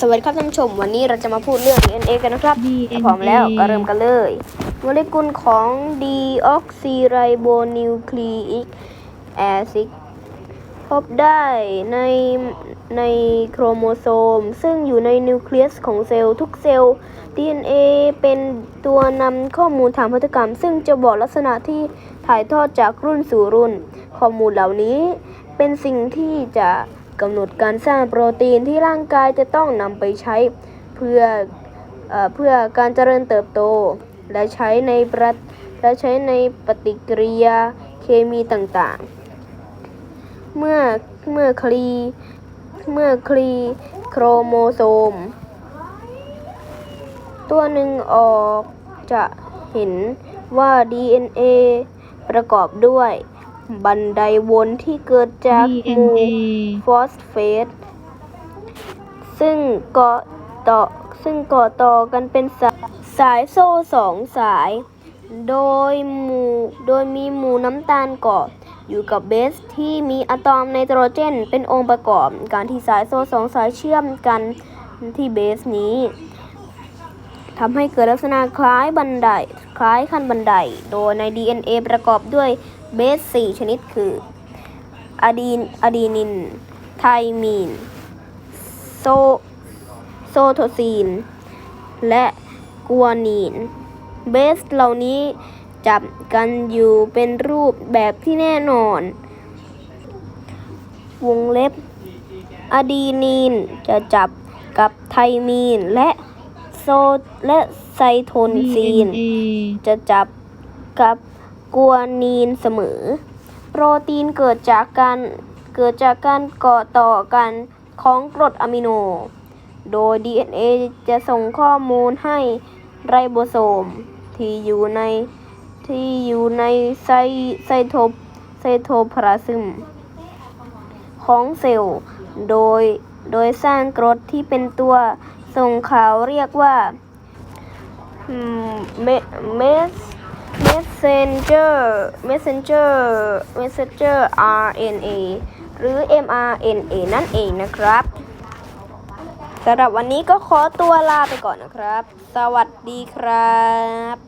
สวัสดีครับท่านผู้ชม วันนี้เราจะมาพูดเรื่อง DNA กันนะครับ DNA พร้อมแล้วก็เริ่มกันเลยโมเลกุลของดีออกซิไรโบนิวคลีอิกแอซิดพบได้ในในโครโมโซม ซึ่งอยู่ในนิวเคลียสของเซลล์ทุกเซลล์ DNA เป็นตัวนำข้อมูลทางพันธุกรรม ซึ่งจะบอกลักษณะที่ถ่ายทอดจากรุ่นสู่รุ่น ข้อมูลเหล่านี้เป็นสิ่งที่จะ กำหนดการสร้างโปรตีนที่ร่างกายจะต้องนำไปใช้เพื่อเอเพื่อการเจริญเติบโต และใช้ในประและใช้ในปฏิกิริยาเคมีต่างๆ เมื่อเมื่อคลีเมื่อคลีโครโมโซม ตัวหนึ่งออกจะเห็นว่า DNA ประกอบด้วย บันไดวนที่เกิดจากหมู่ DNA ฟอสเฟตซึ่งเกาะต่อซึ่งเกาะต่อกันเป็นสายสายโซ่สองสาย โดยหมู่โดยมีหมู่น้ำตาลเกาะอยู่กับเบสที่มีอะตอมไนโตรเจนเป็นองค์ประกอบ การที่สายโซ่สองสายเชื่อมกันที่เบสนี้ทำให้เกิดลักษณะคล้ายบันได คล้ายขั้นบันได โดยใน DNA ประกอบด้วย เบส 4 ชนิดคืออะดีนอะดีนิน ไทมีน โซ โซโทซีน และกัวนีน เบสเหล่านี้จับกันอยู่เป็นรูปแบบที่แน่นอน วงเล็บอะดีนีนจะจับกับไทมีนและโซและไซโทนซีน DNA จะจับกับ กัวนีนเสมอ โปรตีนเกิดจากการเกิดจากการเกาะต่อกันของกรดอะมิโน โดย DNA จะส่งข้อมูลให้ไรโบโซม ที่อยู่ในที่อยู่ในไซไซโทไซโทพลาซึมของเซลล์ โดยโดยสร้างกรดที่เป็นตัวส่งข่าวเรียกว่าเมเมส messenger messenger messenger RNA หรือ mRNA นั่นเองนะครับสำหรับวันนี้ก็ขอตัวลาไปก่อนนะครับ สวัสดีครับ